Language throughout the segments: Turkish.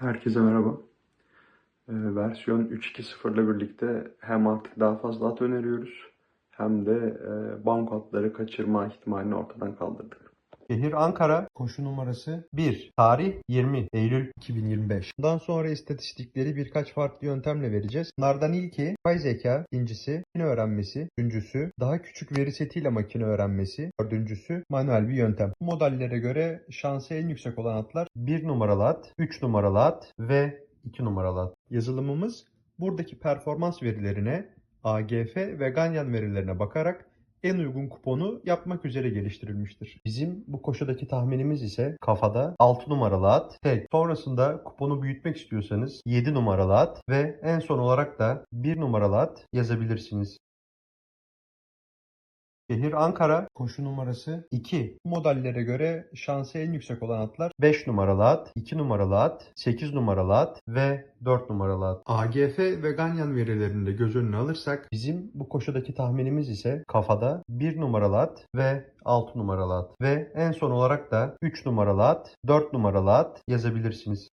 Herkese merhaba. Ee, versiyon 3.2.0 ile birlikte hem artık daha fazla at öneriyoruz hem de e, banko atları kaçırma ihtimalini ortadan kaldırdık. Şehir Ankara, koşu numarası 1, tarih 20 Eylül 2025. Bundan sonra istatistikleri birkaç farklı yöntemle vereceğiz. Bunlardan ilki yapay zeka, ikincisi makine öğrenmesi, üçüncüsü daha küçük veri setiyle makine öğrenmesi, dördüncüsü manuel bir yöntem. Bu modellere göre şansı en yüksek olan atlar 1 numaralı at, 3 numaralı at ve 2 numaralı at. Yazılımımız buradaki performans verilerine AGF ve Ganyan verilerine bakarak en uygun kuponu yapmak üzere geliştirilmiştir. Bizim bu koşudaki tahminimiz ise kafada 6 numaralı at, tek. Sonrasında kuponu büyütmek istiyorsanız 7 numaralı at ve en son olarak da 1 numaralı at yazabilirsiniz. Şehir Ankara, koşu numarası 2. Bu modellere göre şansı en yüksek olan atlar 5 numaralı at, 2 numaralı at, 8 numaralı at ve 4 numaralı at. AGF ve Ganyan verilerini de göz önüne alırsak bizim bu koşudaki tahminimiz ise kafada 1 numaralı at ve 6 numaralı at ve en son olarak da 3 numaralı at, 4 numaralı at yazabilirsiniz.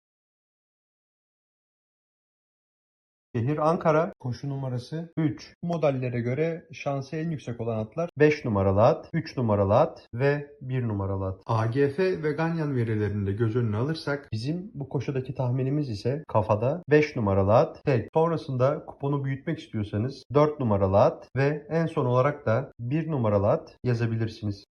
Şehir Ankara, koşu numarası 3. Bu modellere göre şansı en yüksek olan atlar 5 numaralı at, 3 numaralı at ve 1 numaralı at. AGF ve Ganyan verilerini de göz önüne alırsak bizim bu koşudaki tahminimiz ise kafada 5 numaralı at, tek. Sonrasında kuponu büyütmek istiyorsanız 4 numaralı at ve en son olarak da 1 numaralı at yazabilirsiniz.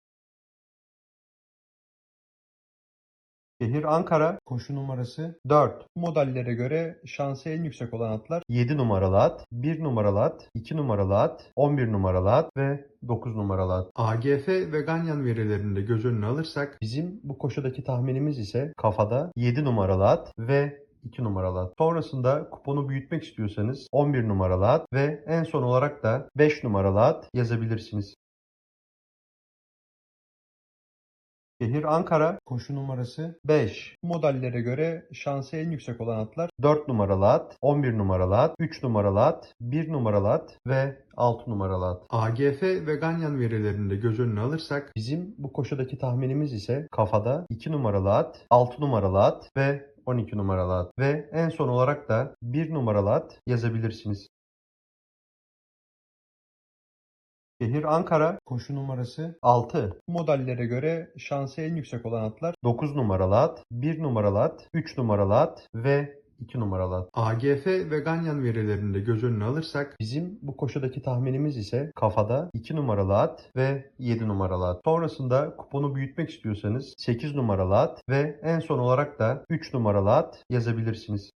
Şehir Ankara, koşu numarası 4. Bu modellere göre şansı en yüksek olan atlar 7 numaralı at, 1 numaralı at, 2 numaralı at, 11 numaralı at ve 9 numaralı at. AGF ve Ganyan verilerini de göz önüne alırsak bizim bu koşudaki tahminimiz ise kafada 7 numaralı at ve 2 numaralı at. Sonrasında kuponu büyütmek istiyorsanız 11 numaralı at ve en son olarak da 5 numaralı at yazabilirsiniz. Şehir Ankara, koşu numarası 5. Bu modellere göre şansı en yüksek olan atlar 4 numaralı at, 11 numaralı at, 3 numaralı at, 1 numaralı at ve 6 numaralı at. AGF ve Ganyan verilerini de göz önüne alırsak bizim bu koşudaki tahminimiz ise kafada 2 numaralı at, 6 numaralı at ve 12 numaralı at ve en son olarak da 1 numaralı at yazabilirsiniz. Şehir Ankara, koşu numarası 6. Bu modellere göre şansı en yüksek olan atlar 9 numaralı at, 1 numaralı at, 3 numaralı at ve 2 numaralı at. AGF ve Ganyan verilerini de göz önüne alırsak bizim bu koşudaki tahminimiz ise kafada 2 numaralı at ve 7 numaralı at. Sonrasında kuponu büyütmek istiyorsanız 8 numaralı at ve en son olarak da 3 numaralı at yazabilirsiniz.